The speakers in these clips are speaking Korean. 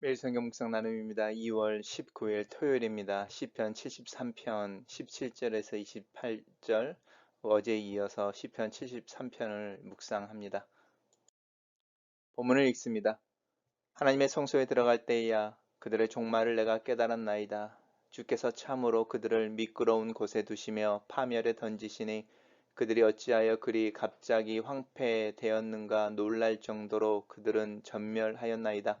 매일 성경 묵상 나눔입니다. 2월 19일 토요일입니다. 시편 73편 17절에서 28절 어제에 이어서 시편 73편을 묵상합니다. 본문을 읽습니다. 하나님의 성소에 들어갈 때야 그들의 종말을 내가 깨달았나이다. 주께서 참으로 그들을 미끄러운 곳에 두시며 파멸에 던지시니 그들이 어찌하여 그리 갑자기 황폐되었는가 놀랄 정도로 그들은 전멸하였나이다.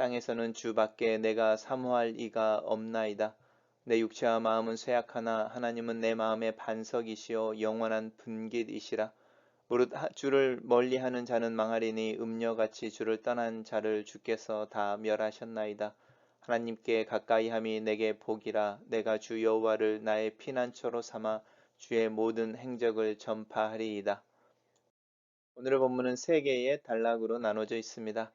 땅에서는 주밖에 내가 사모할 이가 없나이다. 내 육체와 마음은 쇠약하나 하나님은 내 마음의 반석이시요 영원한 분깃이시라. 무릇 주를 멀리하는 자는 망하리니 음녀같이 주를 떠난 자를 주께서 다 멸하셨나이다. 하나님께 가까이함이 내게 복이라 내가 주 여호와를 나의 피난처로 삼아 주의 모든 행적을 전파하리이다. 오늘의 본문은 세 개의 단락으로 나눠져 있습니다.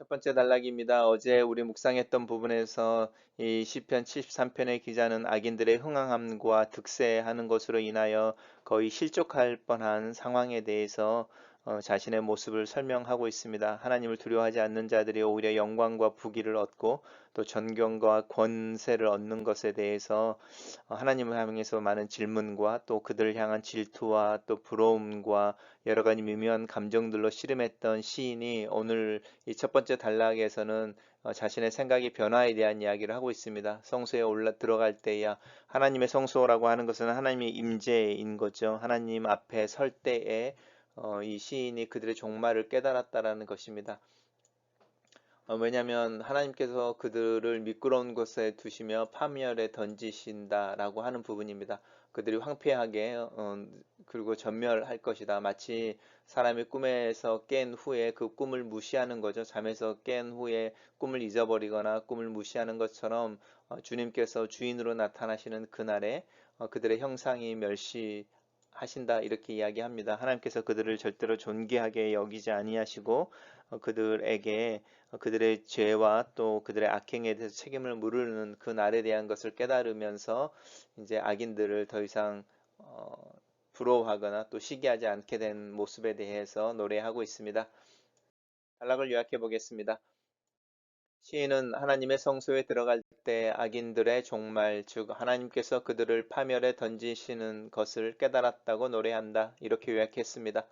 첫 번째 단락입니다. 어제 우리 묵상했던 부분에서 이 시편 73편의 기자는 악인들의 흥황함과 득세하는 것으로 인하여 거의 실족할 뻔한 상황에 대해서 어, 자신의 모습을 설명하고 있습니다. 하나님을 두려워하지 않는 자들이 오히려 영광과 부귀를 얻고 또 존경과 권세를 얻는 것에 대해서 어, 하나님을 향해서 많은 질문과 또 그들을 향한 질투와 또 부러움과 여러 가지 미묘한 감정들로 씨름했던 시인이 오늘 이 첫 번째 단락에서는 어, 자신의 생각의 변화에 대한 이야기를 하고 있습니다. 성소에 올라 들어갈 때야 하나님의 성소라고 하는 것은 하나님의 임재인 거죠. 하나님 앞에 설 때에 어, 이 시인이 그들의 종말을 깨달았다라는 것입니다. 어, 왜냐하면 하나님께서 그들을 미끄러운 곳에 두시며 파멸에 던지신다라고 하는 부분입니다. 그들이 황폐하게 어, 그리고 전멸할 것이다. 마치 사람이 꿈에서 깬 후에 그 꿈을 무시하는 거죠. 잠에서 깬 후에 꿈을 잊어버리거나 꿈을 무시하는 것처럼 어, 주님께서 주인으로 나타나시는 그날에 어, 그들의 형상이 멸시 하신다 이렇게 이야기합니다. 하나님께서 그들을 절대로 존귀하게 여기지 아니하시고 어, 그들에게 어, 그들의 죄와 또 그들의 악행에 대해서 책임을 물으는 그 날에 대한 것을 깨달으면서 이제 악인들을 더 이상 어, 부러워하거나 또 시기하지 않게 된 모습에 대해서 노래하고 있습니다. 단락을 요약해 보겠습니다. 시인은 하나님의 성소에 들어갈 때 악인들의 종말, 즉 하나님께서 그들을 파멸에 던지시는 것을 깨달았다고 노래한다. 이렇게 요약했습니다.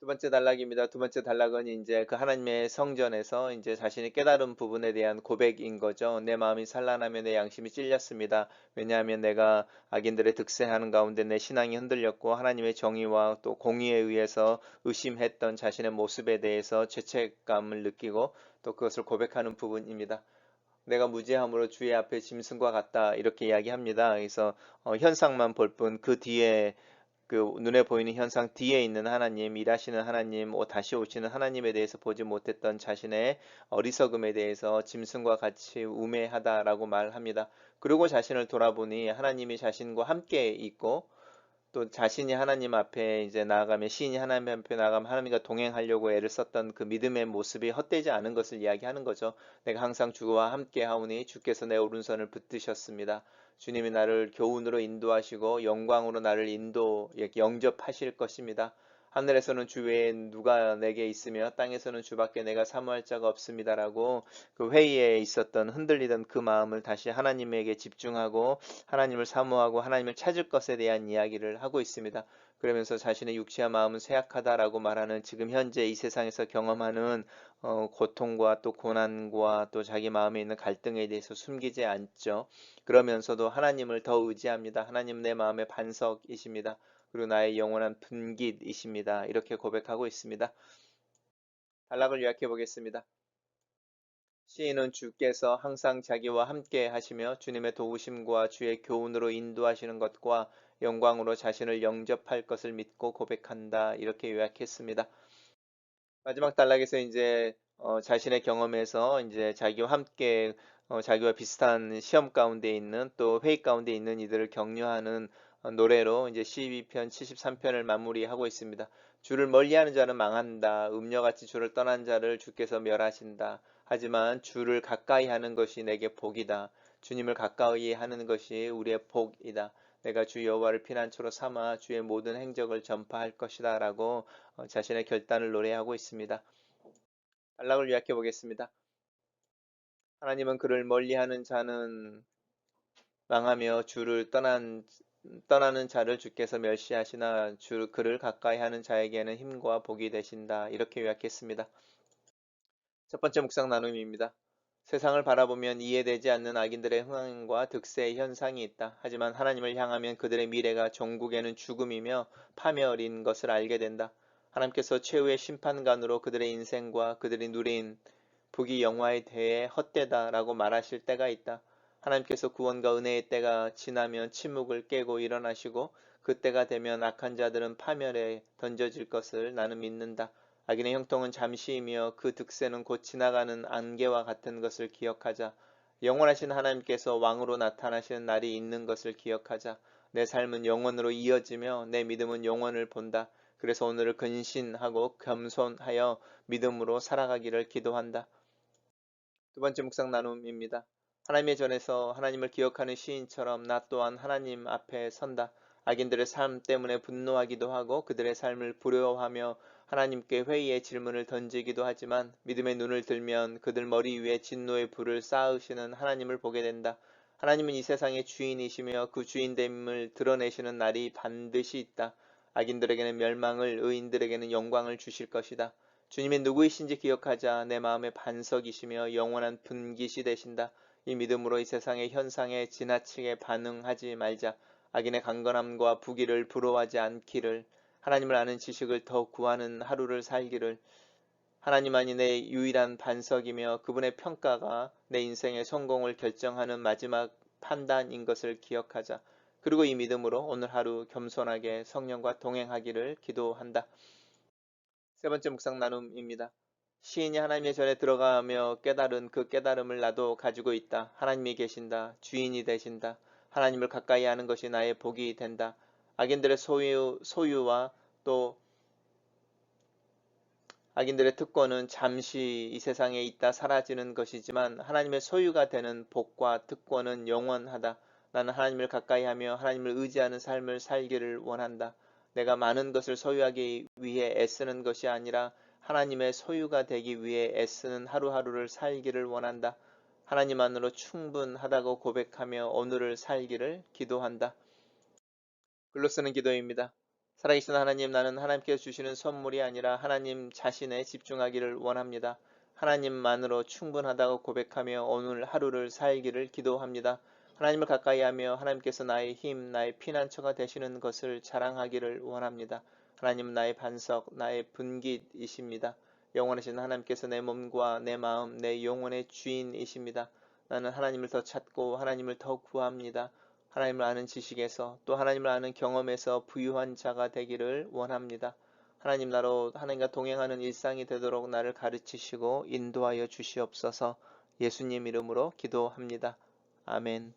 두 번째 단락입니다. 두 번째 단락은 이제 그 하나님의 성전에서 이제 자신이 깨달은 부분에 대한 고백인 거죠. 내 마음이 산란하며 내 양심이 찔렸습니다. 왜냐하면 내가 악인들의 득세하는 가운데 내 신앙이 흔들렸고 하나님의 정의와 또 공의에 의해서 의심했던 자신의 모습에 대해서 죄책감을 느끼고 또 그것을 고백하는 부분입니다. 내가 무지함으로 주의 앞에 짐승과 같다 이렇게 이야기합니다. 그래서 어, 현상만 볼 뿐 그 뒤에 그 눈에 보이는 현상 뒤에 있는 하나님, 일하시는 하나님, 다시 오시는 하나님에 대해서 보지 못했던 자신의 어리석음에 대해서 짐승과 같이 우매하다라고 말합니다. 그리고 자신을 돌아보니 하나님이 자신과 함께 있고 또 자신이 하나님 앞에 이제 나아가면 시인이 하나님 앞에 나아가면 하나님과 동행하려고 애를 썼던 그 믿음의 모습이 헛되지 않은 것을 이야기하는 거죠. 내가 항상 주와 함께 하오니 주께서 내 오른손을 붙드셨습니다. 주님이 나를 교훈으로 인도하시고 영광으로 나를 인도 영접하실 것입니다. 하늘에서는 주 외에 누가 내게 있으며 땅에서는 주밖에 내가 사모할 자가 없습니다라고 그 회의에 있었던 흔들리던 그 마음을 다시 하나님에게 집중하고 하나님을 사모하고 하나님을 찾을 것에 대한 이야기를 하고 있습니다. 그러면서 자신의 육체와 마음은 쇠약하다라고 말하는 지금 현재 이 세상에서 경험하는 어, 고통과 또 고난과 또 자기 마음에 있는 갈등에 대해서 숨기지 않죠. 그러면서도 하나님을 더 의지합니다. 하나님 내 마음의 반석이십니다. 그리고 나의 영원한 분깃이십니다. 이렇게 고백하고 있습니다. 단락을 요약해 보겠습니다. 시인은 주께서 항상 자기와 함께 하시며 주님의 도우심과 주의 교훈으로 인도하시는 것과 영광으로 자신을 영접할 것을 믿고 고백한다. 이렇게 요약했습니다. 마지막 단락에서 이제 어, 자신의 경험에서 이제 자기와 함께 어, 자기와 비슷한 시험 가운데 있는 또 회의 가운데 있는 이들을 격려하는 어, 노래로 이제 12편, 73편을 마무리하고 있습니다. 주를 멀리하는 자는 망한다. 음녀같이 주를 떠난 자를 주께서 멸하신다. 하지만 주를 가까이 하는 것이 내게 복이다. 주님을 가까이 하는 것이 우리의 복이다. 내가 주 여호와를 피난처로 삼아 주의 모든 행적을 전파할 것이다라고 어, 자신의 결단을 노래하고 있습니다. 단락을 요약해 보겠습니다. 하나님은 그를 멀리하는 자는 망하며 주를 떠난 떠나는 자를 주께서 멸시하시나 주 그를 가까이 하는 자에게는 힘과 복이 되신다. 이렇게 요약했습니다. 첫 번째 묵상 나눔입니다. 세상을 바라보면 이해되지 않는 악인들의 흥황과 득세의 현상이 있다. 하지만 하나님을 향하면 그들의 미래가 종국에는 죽음이며 파멸인 것을 알게 된다. 하나님께서 최후의 심판관으로 그들의 인생과 그들이 누린 부귀 영화에 대해 헛되다라고 말하실 때가 있다. 하나님께서 구원과 은혜의 때가 지나면 침묵을 깨고 일어나시고 그때가 되면 악한 자들은 파멸에 던져질 것을 나는 믿는다. 악인의 형통은 잠시이며 그 득세는 곧 지나가는 안개와 같은 것을 기억하자. 영원하신 하나님께서 왕으로 나타나시는 날이 있는 것을 기억하자. 내 삶은 영원으로 이어지며 내 믿음은 영원을 본다. 그래서 오늘을 근신하고 겸손하여 믿음으로 살아가기를 기도한다. 두 번째 묵상 나눔입니다. 하나님의 전에서 하나님을 기억하는 시인처럼 나 또한 하나님 앞에 선다. 악인들의 삶 때문에 분노하기도 하고 그들의 삶을 부러워하며 하나님께 회의의 질문을 던지기도 하지만 믿음의 눈을 들면 그들 머리 위에 진노의 불을 쌓으시는 하나님을 보게 된다. 하나님은 이 세상의 주인이시며 그 주인됨을 드러내시는 날이 반드시 있다. 악인들에게는 멸망을, 의인들에게는 영광을 주실 것이다. 주님이 누구이신지 기억하자 내 마음의 반석이시며 영원한 분깃이 되신다. 이 믿음으로 이 세상의 현상에 지나치게 반응하지 말자. 악인의 강건함과 부귀를 부러워하지 않기를 하나님을 아는 지식을 더 구하는 하루를 살기를 하나님만이 내 유일한 반석이며 그분의 평가가 내 인생의 성공을 결정하는 마지막 판단인 것을 기억하자. 그리고 이 믿음으로 오늘 하루 겸손하게 성령과 동행하기를 기도한다. 세 번째 묵상 나눔입니다. 시인이 하나님의 전에 들어가며 깨달은 그 깨달음을 나도 가지고 있다. 하나님이 계신다. 주인이 되신다. 하나님을 가까이 하는 것이 나의 복이 된다. 악인들의 소유, 소유와 또 악인들의 특권은 잠시 이 세상에 있다 사라지는 것이지만 하나님의 소유가 되는 복과 특권은 영원하다. 나는 하나님을 가까이 하며 하나님을 의지하는 삶을 살기를 원한다. 내가 많은 것을 소유하기 위해 애쓰는 것이 아니라 하나님의 소유가 되기 위해 애쓰는 하루하루를 살기를 원한다. 하나님만으로 충분하다고 고백하며 오늘을 살기를 기도한다. 글로 쓰는 기도입니다. 살아계신 하나님, 나는 하나님께서 주시는 선물이 아니라 하나님 자신에 집중하기를 원합니다. 하나님만으로 충분하다고 고백하며 오늘 하루를 살기를 기도합니다. 하나님을 가까이 하며 하나님께서 나의 힘, 나의 피난처가 되시는 것을 자랑하기를 원합니다. 하나님은 나의 반석, 나의 분깃이십니다. 영원하신 하나님께서 내 몸과 내 마음, 내 영혼의 주인이십니다. 나는 하나님을 더 찾고 하나님을 더 구합니다. 하나님을 아는 지식에서 또 하나님을 아는 경험에서 부유한 자가 되기를 원합니다. 하나님 나로 하나님과 동행하는 일상이 되도록 나를 가르치시고 인도하여 주시옵소서 예수님 이름으로 기도합니다. 아멘.